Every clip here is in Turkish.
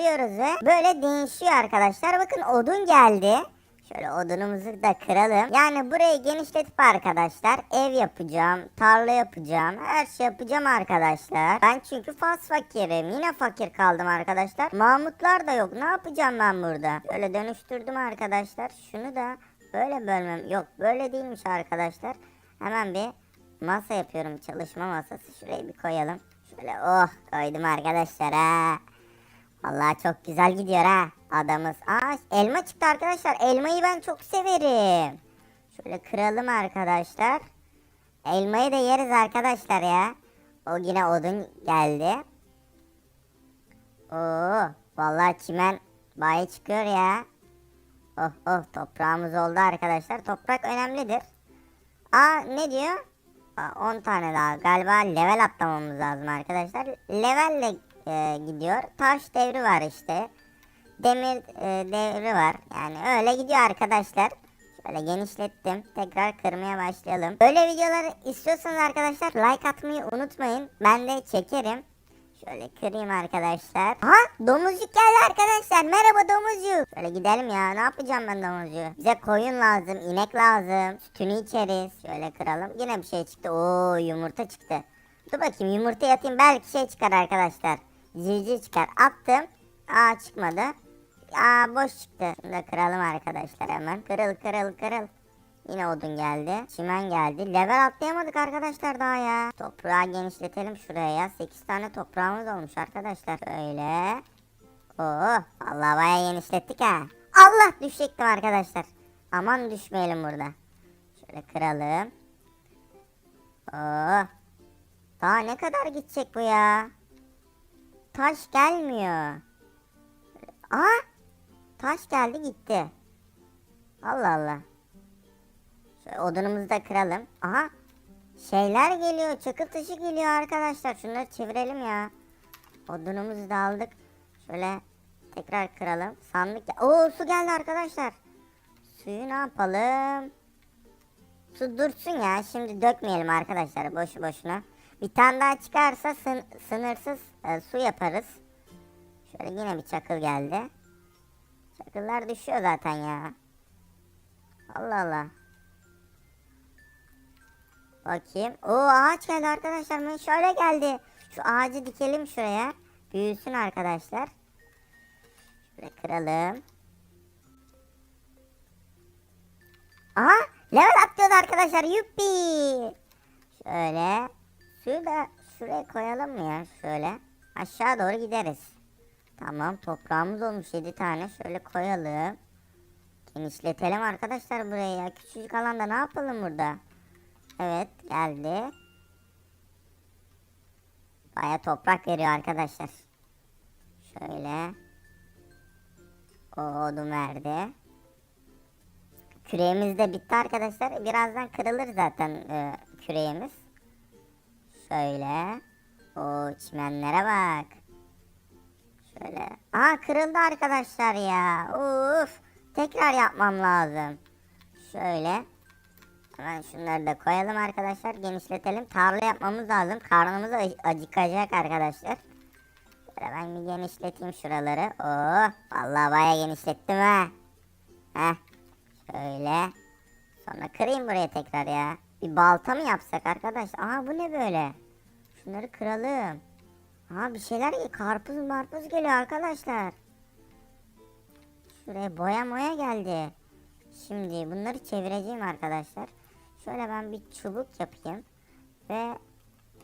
kırıyoruz ve böyle değişiyor arkadaşlar. Bakın odun geldi. Şöyle odunumuzu da kıralım. Yani burayı genişletip arkadaşlar ev yapacağım, tarla yapacağım, her şey yapacağım arkadaşlar. Ben çünkü fas fakirim. Yine fakir kaldım arkadaşlar. Mahmutlar da yok. Ne yapacağım ben burada? Şöyle dönüştürdüm arkadaşlar. Şunu da böyle bölmem. Yok böyle değilmiş arkadaşlar. Hemen bir masa yapıyorum. Çalışma masası. Şurayı bir koyalım. Şöyle oh koydum arkadaşlar ha. Vallahi çok güzel gidiyor ha adamız. Aa elma çıktı arkadaşlar. Elmayı ben çok severim. Şöyle kıralım arkadaşlar. Elmayı da yeriz arkadaşlar ya. O yine odun geldi. Oo vallahi çimen bayağı çıkıyor ya. Oh oh toprağımız oldu arkadaşlar. Toprak önemlidir. Aa ne diyor? Aa, 10 tane daha. Galiba level atlamamız lazım arkadaşlar. Levelle e, gidiyor. Taş devri var işte. Demir e, devri var. Yani öyle gidiyor arkadaşlar. Şöyle genişlettim. Tekrar kırmaya başlayalım. Böyle videoları istiyorsanız arkadaşlar like atmayı unutmayın. Ben de çekerim. Şöyle kırayım arkadaşlar. Ha domuzcuk geldi arkadaşlar. Merhaba domuzcuk. Şöyle gidelim ya. Ne yapacağım ben domuzcuğu? Bize koyun lazım, inek lazım. Sütünü içeriz. Şöyle kıralım. Yine bir şey çıktı. Oo yumurta çıktı. Dur bakayım yumurta yatayım. Belki şey çıkar arkadaşlar. Civciv çıkar. Attım. Aa çıkmadı. Aa boş çıktı. Şunu da kıralım arkadaşlar hemen. Kırıl kırıl kırıl. Yine odun geldi. Çimen geldi. Level atlayamadık arkadaşlar daha ya. Toprağı genişletelim şuraya ya. 8 tane toprağımız olmuş arkadaşlar. Öyle. Oo, vallahi bayağı genişlettik ha. Allah düşecektim arkadaşlar. Aman düşmeyelim burada. Şöyle kıralım. Oo. Daha ne kadar gidecek bu ya? Taş gelmiyor. Aa! Taş geldi gitti. Allah Allah. Şöyle odunumuzu da kıralım. Aha. Şeyler geliyor. Çakıl taşı geliyor arkadaşlar. Şunları çevirelim ya. Odunumuzu da aldık. Şöyle tekrar kıralım. Sandık. Oo su geldi arkadaşlar. Suyu ne yapalım? Su dursun ya. Şimdi dökmeyelim arkadaşlar boşu boşuna. Bir tane daha çıkarsa sın- sınırsız e, su yaparız. Şöyle yine bir çakıl geldi. Çakıllar düşüyor zaten ya. Allah Allah. Bakayım. O ağaç geldi arkadaşlar. Şöyle geldi. Şu ağacı dikelim şuraya. Büyüsün arkadaşlar. Şöyle kıralım. Aha level atlıyordu arkadaşlar. Yuppi. Şöyle. Suyu da şuraya koyalım mı ya? Şöyle. Aşağı doğru gideriz. Tamam toprağımız olmuş 7 tane. Şöyle koyalım. Genişletelim arkadaşlar burayı ya. Küçücük alanda ne yapalım burada? Evet geldi. Baya toprak veriyor arkadaşlar. Şöyle. O odun verdi. Küreğimiz de bitti arkadaşlar. Birazdan kırılır zaten e, küreğimiz. Şöyle. O çimenlere bak. Şöyle. Aa kırıldı arkadaşlar ya. Uf. Tekrar yapmam lazım. Şöyle. Hemen şunları da koyalım arkadaşlar. Genişletelim. Tarla yapmamız lazım. Karnımız ac- acıkacak arkadaşlar. Şöyle ben bir genişleteyim şuraları. Oo, vallahi bayağı genişlettim ha. Heh. Şöyle. Sonra kırayım buraya tekrar ya. Bir balta mı yapsak arkadaş? Aha bu ne böyle? Şunları kıralım. Aha bir şeyler. Karpuz marpuz geliyor arkadaşlar. Şuraya boya moya geldi. Şimdi bunları çevireceğim arkadaşlar. Şöyle ben bir çubuk yapayım. Ve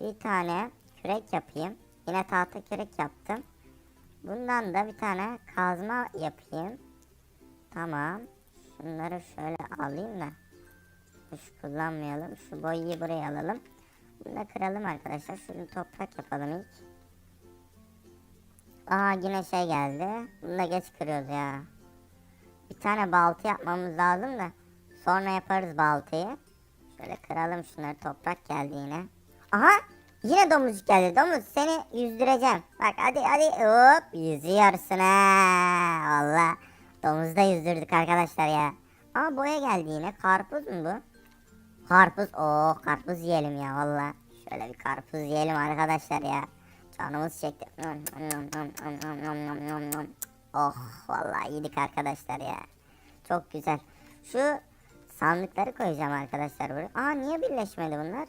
bir tane kürek yapayım. Yine tahta kürek yaptım. Bundan da bir tane kazma yapayım. Tamam. Şunları şöyle alayım da. Şu kullanmayalım. Şu boyayı buraya alalım. Bunu da kıralım arkadaşlar. Şunu toprak yapalım ilk. Aa yine şey geldi. Bunu da geç kırıyoruz ya. Bir tane balta yapmamız lazım da. Sonra yaparız baltayı. Şöyle kıralım şunları. Toprak geldi yine. Aha! Yine domuzcuk geldi. Domuz seni yüzdüreceğim. Bak hadi hadi. Hop yüzüyorsun ha. Valla. Domuzu da yüzdürdük arkadaşlar ya. Aa boya geldi yine. Karpuz mu bu? Karpuz. Oo karpuz yiyelim ya valla. Şöyle bir karpuz yiyelim arkadaşlar ya. Canımız çekti. Oh vallahi yedik arkadaşlar ya. Çok güzel. Şu sandıkları koyacağım arkadaşlar buraya. Aa niye birleşmedi bunlar?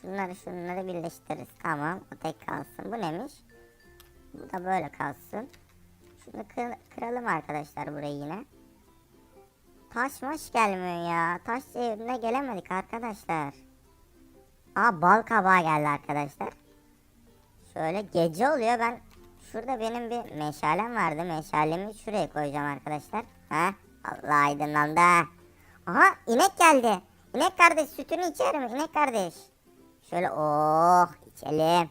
Şunları şunları birleştiririz. Tamam o tek kalsın. Bu neymiş? Bu da böyle kalsın. Şunu kır- kıralım arkadaşlar burayı yine. Taş maş gelmiyor ya. Taş yerine gelemedik arkadaşlar. Aa bal kabağı geldi arkadaşlar. Şöyle gece oluyor ben şurada benim bir meşalem vardı. Meşalemi şuraya koyacağım arkadaşlar. Ha? Allah aydınlandı. ha. Aha inek geldi. İnek kardeş sütünü içerim inek kardeş. Şöyle oh içelim.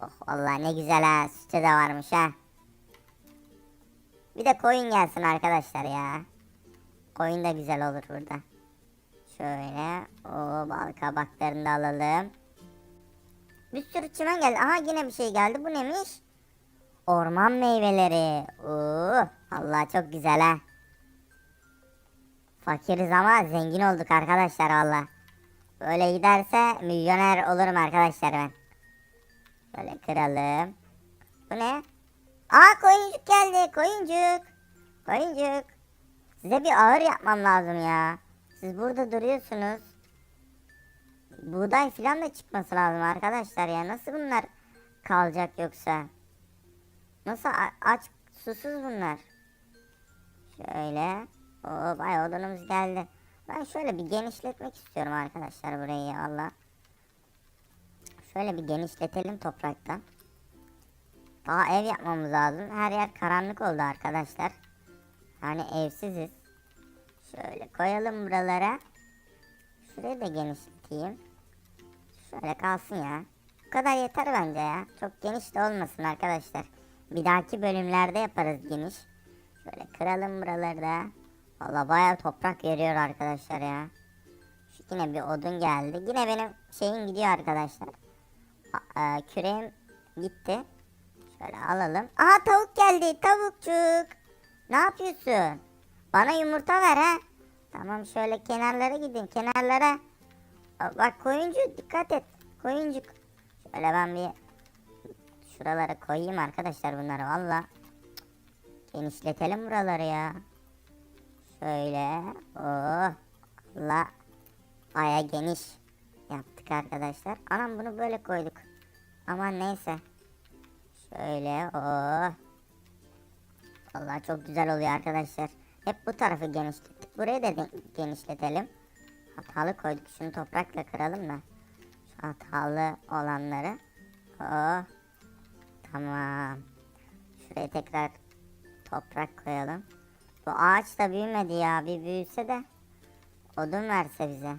Oh vallahi ne güzel ha sütü de varmış ha. Bir de koyun gelsin arkadaşlar ya. Koyun da güzel olur burada. Şöyle o bal kabaklarını da alalım. Bir sürü çimen geldi. Aha yine bir şey geldi. Bu neymiş? Orman meyveleri. Oo, Allah çok güzel ha. Fakiriz ama zengin olduk arkadaşlar valla. Böyle giderse milyoner olurum arkadaşlar ben. Şöyle kıralım. Bu ne? Aa koyuncuk geldi. Koyuncuk. Koyuncuk. Size bir ağır yapmam lazım ya. Siz burada duruyorsunuz. Buğday falan da çıkması lazım arkadaşlar ya. Nasıl bunlar kalacak yoksa? Nasıl aç susuz bunlar? Şöyle. Oo bay odunumuz geldi. Ben şöyle bir genişletmek istiyorum arkadaşlar burayı Allah. Şöyle bir genişletelim topraktan. Daha ev yapmamız lazım. Her yer karanlık oldu arkadaşlar. Yani evsiziz. Şöyle koyalım buralara. Şurayı da genişleteyim. Şöyle kalsın ya. Bu kadar yeter bence ya. Çok geniş de olmasın arkadaşlar. Bir dahaki bölümlerde yaparız geniş. Şöyle kıralım buraları da. Valla bayağı toprak veriyor arkadaşlar ya. Şu yine bir odun geldi. Yine benim şeyim gidiyor arkadaşlar. E, küreğim gitti. Şöyle alalım. Aha tavuk geldi. Tavukçuk. Ne yapıyorsun? Bana yumurta ver ha. Tamam şöyle kenarlara gidin. Kenarlara. Bak koyuncu dikkat et. Koyuncuk. Şöyle ben bir şuralara koyayım arkadaşlar bunları valla. Genişletelim buraları ya. Şöyle. Oh. Allah. Aya geniş yaptık arkadaşlar. Anam bunu böyle koyduk. Aman neyse. Şöyle. Oh. Vallahi çok güzel oluyor arkadaşlar. Hep bu tarafı genişlettik. Burayı da genişletelim. Hatalı koyduk. Şunu toprakla kıralım da. Şu hatalı olanları. Oh. Tamam. Şuraya tekrar toprak koyalım. Bu ağaç da büyümedi ya. Bir büyüse de odun verse bize.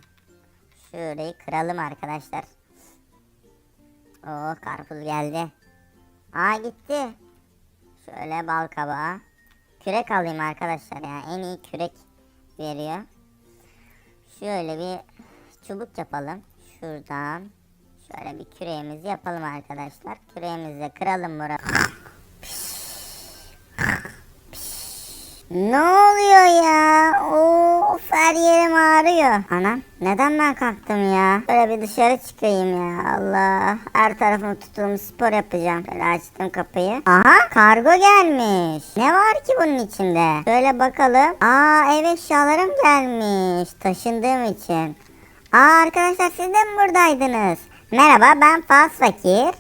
Şurayı kıralım arkadaşlar. Oh karpuz geldi. Aa gitti. Şöyle bal kabağı. Kürek alayım arkadaşlar ya. En iyi kürek veriyor. Şöyle bir çubuk yapalım. Şuradan. Şöyle bir küreğimizi yapalım arkadaşlar. Küreğimizi kıralım buraya. Ne oluyor ya? Of her yerim ağrıyor. Anam neden ben kalktım ya? Böyle bir dışarı çıkayım ya. Allah. Her tarafımı tuttuğum spor yapacağım. Böyle açtım kapıyı. Aha kargo gelmiş. Ne var ki bunun içinde? Şöyle bakalım. Aa ev eşyalarım gelmiş. Taşındığım için. Aa arkadaşlar siz de mi buradaydınız? Merhaba ben Fas Fakir.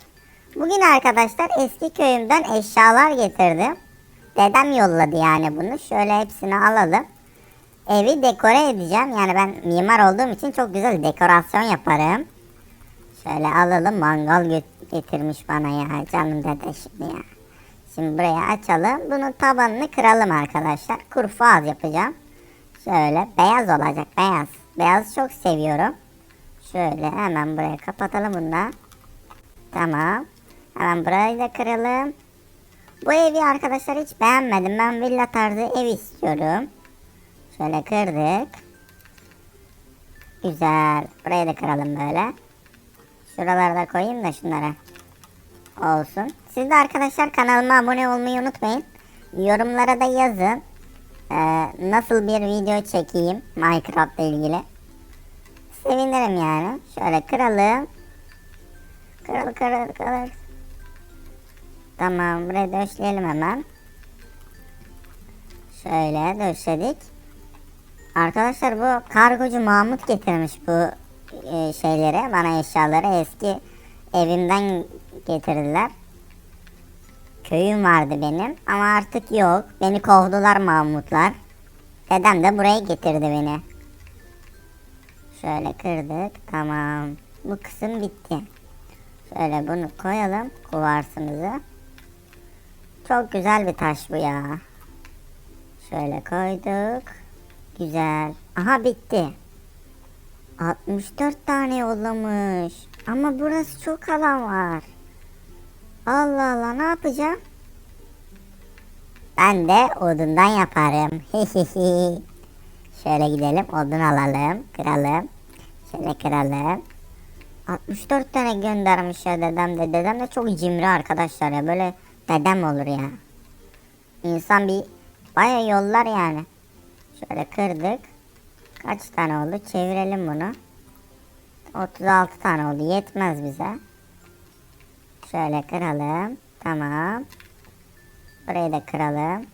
Bugün arkadaşlar eski köyümden eşyalar getirdim. Dedem yolladı yani bunu. Şöyle hepsini alalım. Evi dekore edeceğim. Yani ben mimar olduğum için çok güzel dekorasyon yaparım. Şöyle alalım. Mangal getirmiş bana ya. Canım dede şimdi ya. Şimdi buraya açalım. Bunun tabanını kıralım arkadaşlar. Kurfaz yapacağım. Şöyle beyaz olacak. Beyaz. Beyazı çok seviyorum. Şöyle hemen buraya kapatalım bunu da. Tamam. Hemen burayı da kıralım. Bu evi arkadaşlar hiç beğenmedim. Ben villa tarzı ev istiyorum. Şöyle kırdık. Güzel. Burayı da kıralım böyle. Şuraları da koyayım da şunlara. Olsun. Siz de arkadaşlar kanalıma abone olmayı unutmayın. Yorumlara da yazın. Ee, nasıl bir video çekeyim Minecraft ile ilgili. Sevinirim yani. Şöyle kıralım. Kırıl kırıl kırıl. Tamam buraya döşleyelim hemen. Şöyle döşledik. Arkadaşlar bu kargocu Mahmut getirmiş bu e, şeyleri bana eşyaları eski evimden getirdiler. Köyüm vardı benim ama artık yok. Beni kovdular Mahmutlar. Dedem de buraya getirdi beni. Şöyle kırdık. Tamam. Bu kısım bitti. Şöyle bunu koyalım. Kuvarsımızı. Çok güzel bir taş bu ya. Şöyle koyduk. Güzel. Aha bitti. 64 tane yollamış. Ama burası çok alan var. Allah Allah ne yapacağım? Ben de odundan yaparım. Şöyle gidelim odun alalım. Kıralım. Şöyle kıralım. 64 tane göndermiş ya dedem de. Dedem de çok cimri arkadaşlar ya. Böyle dedem olur ya. İnsan bir baya yollar yani. Şöyle kırdık. Kaç tane oldu? Çevirelim bunu. 36 tane oldu. Yetmez bize. Şöyle kıralım. Tamam. Burayı da kıralım.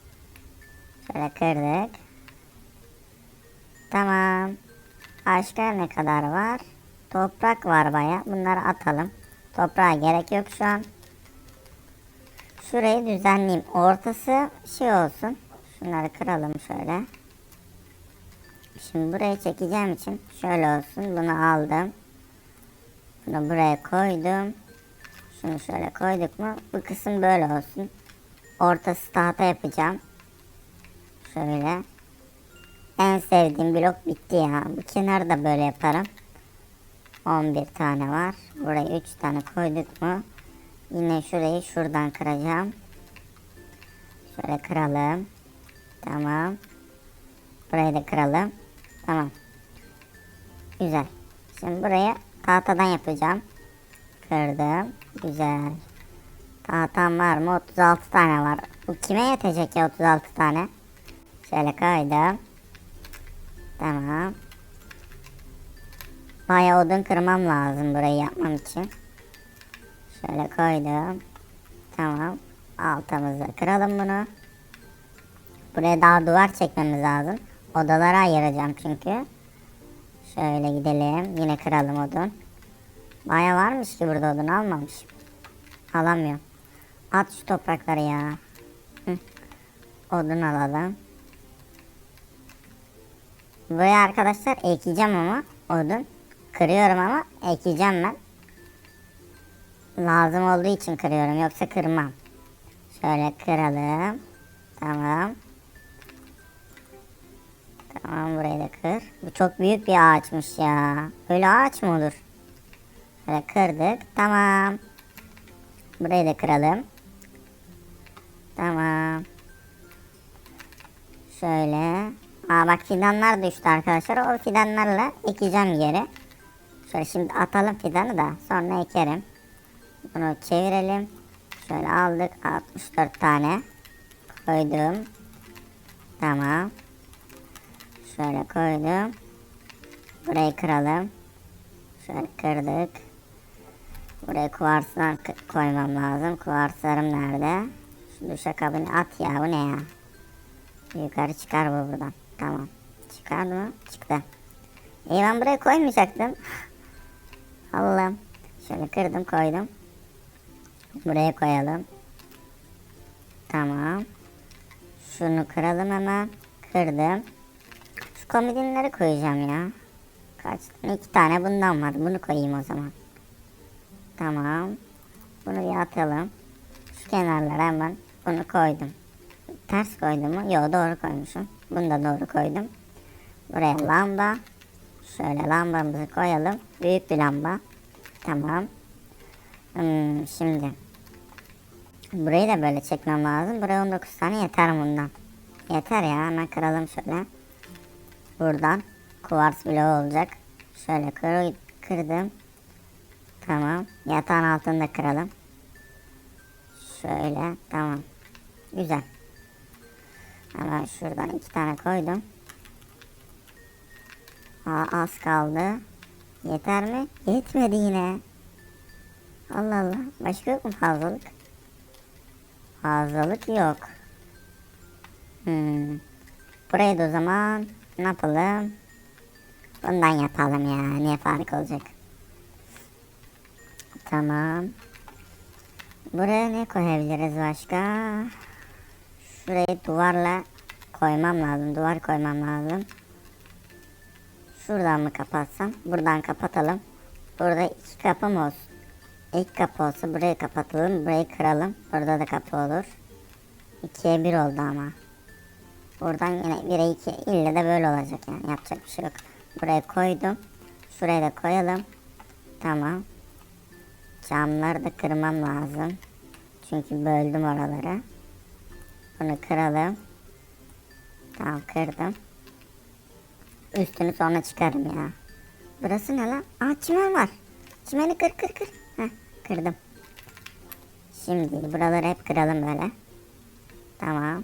Şöyle kırdık. Tamam. Başka ne kadar var? Toprak var baya. Bunları atalım. Toprağa gerek yok şu an. Şurayı düzenleyeyim. Ortası şey olsun. Şunları kıralım şöyle. Şimdi buraya çekeceğim için şöyle olsun. Bunu aldım. Bunu buraya koydum. Şunu şöyle koyduk mu? Bu kısım böyle olsun. Ortası tahta yapacağım. Şöyle. En sevdiğim blok bitti ya. Bu kenarı da böyle yaparım. 11 tane var. Buraya 3 tane koyduk mu? Yine şurayı şuradan kıracağım. Şöyle kıralım. Tamam. Burayı da kıralım. Tamam. Güzel. Şimdi buraya tahtadan yapacağım. Kırdım. Güzel. Tahtam var mı? 36 tane var. Bu kime yetecek ya 36 tane? Şöyle koydum. Tamam. Bayağı odun kırmam lazım burayı yapmam için. Şöyle koydum. Tamam. Altımızda kıralım bunu. Buraya daha duvar çekmemiz lazım. Odalara ayıracağım çünkü. Şöyle gidelim. Yine kıralım odun. Baya varmış ki burada odun almamış. Alamıyorum. At şu toprakları ya. Odun alalım. Buraya arkadaşlar ekeceğim ama odun. Kırıyorum ama ekeceğim ben. Lazım olduğu için kırıyorum yoksa kırmam. Şöyle kıralım. Tamam. Tamam burayı da kır. Bu çok büyük bir ağaçmış ya. Böyle ağaç mı olur? Şöyle kırdık. Tamam. Burayı da kıralım. Tamam. Şöyle. Aa bak fidanlar düştü arkadaşlar. O fidanlarla ekeceğim geri. Şöyle şimdi atalım fidanı da sonra ekerim. Bunu çevirelim. Şöyle aldık 64 tane. Koydum. Tamam. Şöyle koydum. Burayı kıralım. Şöyle kırdık. Buraya kuvarslar koymam lazım. Kuvarslarım nerede? Şu duşakabini at ya bu ne ya? Yukarı çıkar bu buradan. Tamam. Çıkardı mı? Çıktı. İyi ben buraya koymayacaktım. Allah'ım. Şöyle kırdım koydum. Buraya koyalım. Tamam. Şunu kıralım hemen. Kırdım. Şu komodinleri koyacağım ya. Kaç? İki tane bundan var. Bunu koyayım o zaman. Tamam. Bunu bir atalım. Şu kenarlara hemen bunu koydum. Ters koydum mu? Yok doğru koymuşum. Bunu da doğru koydum. Buraya lamba. Şöyle lambamızı koyalım. Büyük bir lamba. Tamam. Hmm, şimdi. Burayı da böyle çekmem lazım. Buraya 19 tane yeter bundan. Yeter ya. Hemen kıralım şöyle. Buradan kuvars bloğu olacak. Şöyle kır, kırdım. Tamam. Yatağın altını da kıralım. Şöyle. Tamam. Güzel. Hemen şuradan iki tane koydum. Aa, az kaldı. Yeter mi? Yetmedi yine. Allah Allah. Başka yok mu fazlalık? Fazlalık yok. Hmm. Burayı da o zaman ne yapalım? Bundan yapalım ya. Niye fark olacak? Tamam. Buraya ne koyabiliriz başka? Şurayı duvarla koymam lazım. Duvar koymam lazım. Şuradan mı kapatsam? Buradan kapatalım. Burada iki kapı mı olsun? İlk kapı olsa burayı kapatalım. Burayı kıralım. Burada da kapı olur. İkiye bir oldu ama. Buradan yine 1'e 2 ille de böyle olacak yani. Yapacak bir şey yok. Buraya koydum. Şuraya da koyalım. Tamam. Camları da kırmam lazım. Çünkü böldüm oraları. Bunu kıralım. Tamam kırdım. Üstünü sonra çıkarım ya. Burası ne lan? Aa çimen var. Çimeni kır kır kır. Heh, kırdım. Şimdi buraları hep kıralım böyle. Tamam.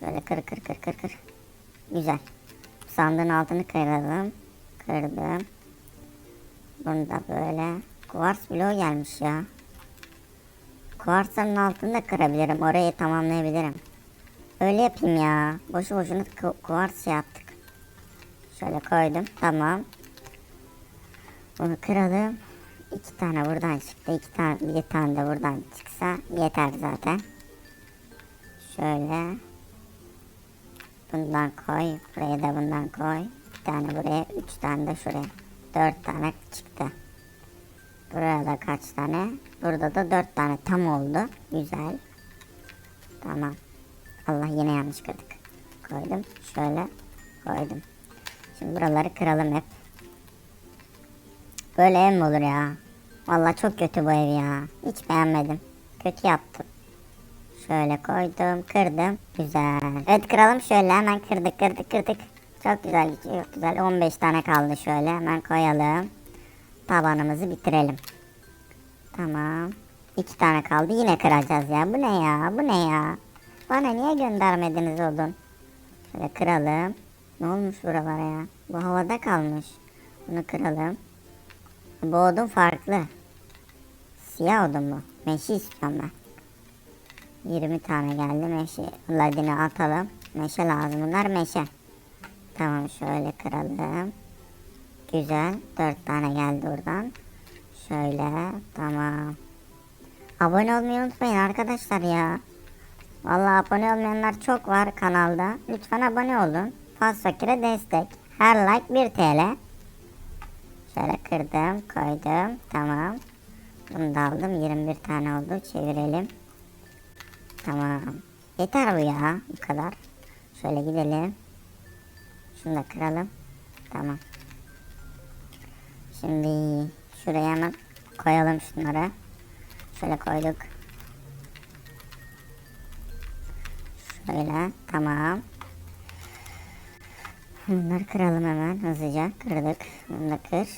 Şöyle kır kır kır kır kır. Güzel. Sandığın altını kıralım. Kırdım. Bunu da böyle. Kuvars bloğu gelmiş ya. Kuvarsların altını da kırabilirim. Orayı tamamlayabilirim. Öyle yapayım ya. Boşu boşuna ku- kuvars şey yaptık. Şöyle koydum. Tamam. Bunu kıralım. İki tane buradan çıktı. iki tane, bir tane de buradan çıksa yeter zaten. Şöyle. Bundan koy. Buraya da bundan koy. Bir tane buraya. Üç tane de şuraya. Dört tane çıktı. Buraya da kaç tane? Burada da dört tane tam oldu. Güzel. Tamam. Allah yine yanlış kırdık. Koydum. Şöyle koydum. Şimdi buraları kıralım hep. Böyle ev mi olur ya? Vallahi çok kötü bu ev ya. Hiç beğenmedim. Kötü yaptım. Şöyle koydum, kırdım. Güzel. Evet kıralım şöyle hemen kırdık, kırdık, kırdık. Çok güzel, çok güzel. 15 tane kaldı şöyle. Hemen koyalım. Tabanımızı bitirelim. Tamam. İki tane kaldı. Yine kıracağız ya. Bu ne ya? Bu ne ya? Bana niye göndermediniz odun? Şöyle kıralım. Ne olmuş buralara ya? Bu havada kalmış. Bunu kıralım. Bu odun farklı. Siyah odun mu? Meşe istiyorum ben. 20 tane geldi meşe. Ladini atalım. Meşe lazım. Bunlar meşe. Tamam şöyle kıralım. Güzel. 4 tane geldi buradan. Şöyle. Tamam. Abone olmayı unutmayın arkadaşlar ya. Vallahi abone olmayanlar çok var kanalda. Lütfen abone olun. Faz Fakir'e destek. Her like 1 TL. Şöyle kırdım, koydum. Tamam. Bunu da aldım. 21 tane oldu. Çevirelim. Tamam. Yeter bu ya. Bu kadar. Şöyle gidelim. Şunu da kıralım. Tamam. Şimdi şuraya hemen koyalım şunları. Şöyle koyduk. Şöyle. Tamam. Bunları kıralım hemen hızlıca. Kırdık. Bunu da kır.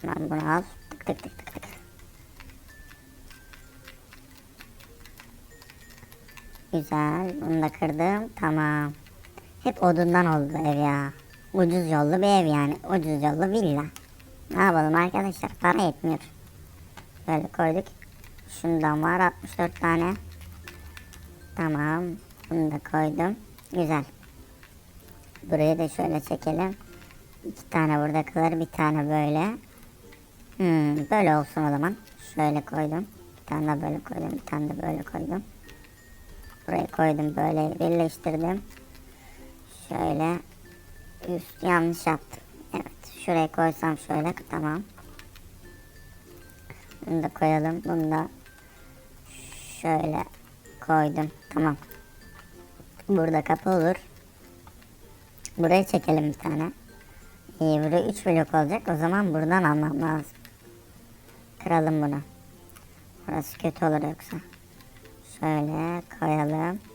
Hemen bunu al. Tık tık tık tık tık. Güzel. Bunu da kırdım. Tamam. Hep odundan oldu ev ya. Ucuz yollu bir ev yani. Ucuz yollu villa. Ne yapalım arkadaşlar? Para yetmiyor. Böyle koyduk. Şundan var 64 tane. Tamam. Bunu da koydum. Güzel. Burayı da şöyle çekelim. İki tane burada kalır. Bir tane böyle. Hmm, böyle olsun o zaman. Şöyle koydum. Bir tane de böyle koydum. Bir tane de böyle koydum. Buraya koydum. Böyle birleştirdim. Şöyle. Üst yanlış yaptım. Evet. Şuraya koysam şöyle. Tamam. Bunu da koyalım. Bunu da şöyle koydum. Tamam. Burada kapı olur. Buraya çekelim bir tane. İyi buraya 3 blok olacak. O zaman buradan almam lazım. Kıralım bunu. Burası kötü olur yoksa. Şöyle koyalım.